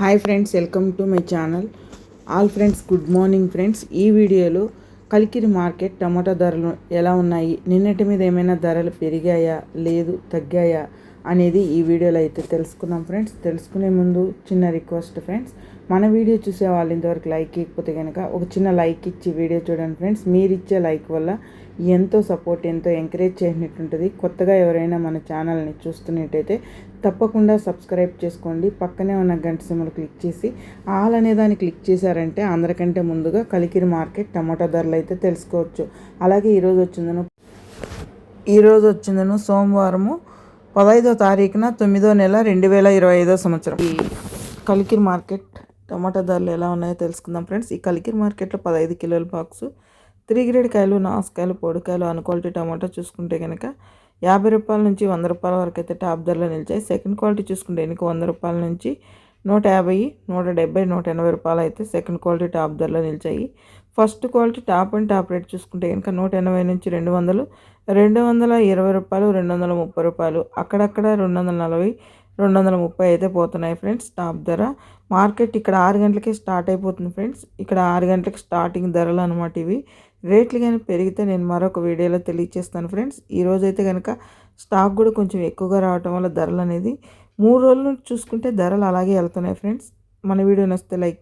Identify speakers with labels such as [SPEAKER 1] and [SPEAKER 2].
[SPEAKER 1] Hi friends welcome to my channel all friends good morning friends ఈ వీడియోలో Kalikiri market టమాటా ధరలు ఎలా ఉన్నాయి? నిన్నటి మీద ఏమైనా ధరలు పెరిగాయా? లేదు తగ్గాయా? అనేది ఈ వీడియోలో అయితే తెలుసుకుందాం ఫ్రెండ్స్. తెలుసుకునే ముందు చిన్న రిక్వెస్ట్ ఫ్రెండ్స్. మన వీడియో చూసే వాళ్ళు ఇంతవరకు లైక్ ఇవ్వకపోతే కనుక ఒక చిన్న లైక్ ఇచ్చి వీడియో చూడండి ఫ్రెండ్స్. మీరు ఇచ్చే లైక్ వల్ల ఎంతో సపోర్ట్ ఎంతో ఎంకరేజ్ చేసినట్టుంటుంది. కొత్తగా ఎవరైనా మన ఛానల్ని చూస్తున్నట్టయితే తప్పకుండా సబ్స్క్రైబ్ చేసుకోండి. పక్కనే ఉన్న గంట సిమ్మలు క్లిక్ చేసి ఆల్ అనే దాన్ని క్లిక్ చేశారంటే అందరికంటే ముందుగా కలికిరి మార్కెట్ టమాటా ధరలు అయితే తెలుసుకోవచ్చు. అలాగే ఈరోజు వచ్చిందను ఈరోజు వచ్చిందను సోమవారము పదహైదో తారీఖున తొమ్మిదో నెల రెండు వేల ఇరవై ఐదో సంవత్సరం. ఈ కలికిరి మార్కెట్ టమాటా ధరలు ఎలా ఉన్నాయో తెలుసుకుందాం ఫ్రెండ్స్. ఈ కలికిరి మార్కెట్లో పదహైదు కిలోల బాక్సు త్రీ గ్రేడ్ కాయలు నాసుకాయలు పొడికాయలు అన్ క్వాలిటీ టమాటా చూసుకుంటే కనుక యాభై రూపాయల నుంచి వంద రూపాయల వరకు అయితే టాప్ ధరలో నిలిచాయి. సెకండ్ క్వాలిటీ చూసుకుంటే ఎనికి వంద రూపాయల నుంచి నూట యాభై నూట డెబ్బై నూట ఎనభై రూపాయలు అయితే సెకండ్ క్వాలిటీ టాప్ ధరలో నిలిచాయి. First quality top and top rate చూసుకుంటే కనుక నూట ఎనభై నుంచి రెండు వందలు రెండు వందల ఇరవై రూపాయలు రెండు వందల ముప్పై రూపాయలు. అక్కడక్కడ రెండు వందల నలభై రెండు వందల ముప్పై అయితే పోతున్నాయి ఫ్రెండ్స్ టాప్ ధర. మార్కెట్ ఇక్కడ ఆరు గంటలకే స్టార్ట్ అయిపోతుంది ఫ్రెండ్స్. ఇక్కడ ఆరు గంటలకు స్టార్టింగ్ ధరలు అనమాట ఇవి. రేట్లు కానీ పెరిగితే నేను మరొక వీడియోలో తెలియజేస్తాను ఫ్రెండ్స్. ఈరోజు అయితే కనుక స్టాక్ కూడా కొంచెం ఎక్కువగా రావటం వల్ల ధరలు అనేది మూడు రోజులు చూసుకుంటే ధరలు అలాగే వెళ్తున్నాయి ఫ్రెండ్స్. మన వీడియో నచ్చితే లైక్